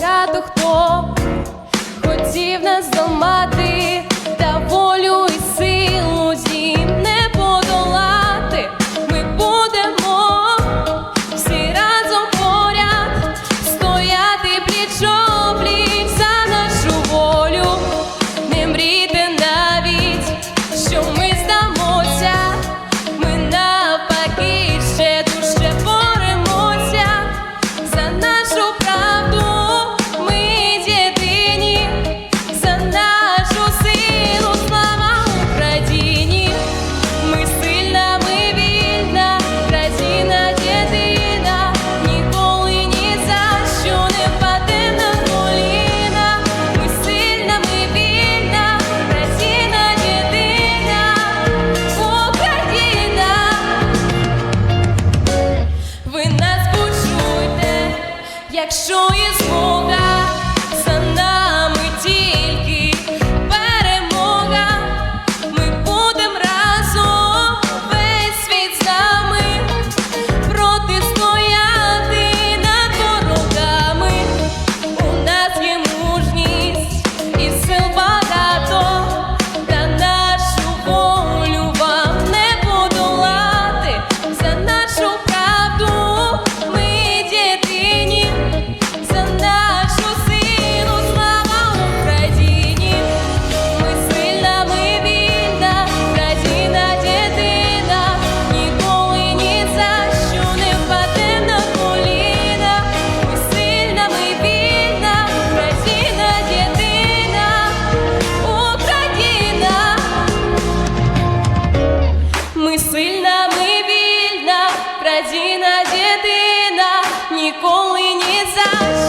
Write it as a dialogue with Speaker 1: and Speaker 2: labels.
Speaker 1: багато хто хотів нас зламати. ніколи ні за.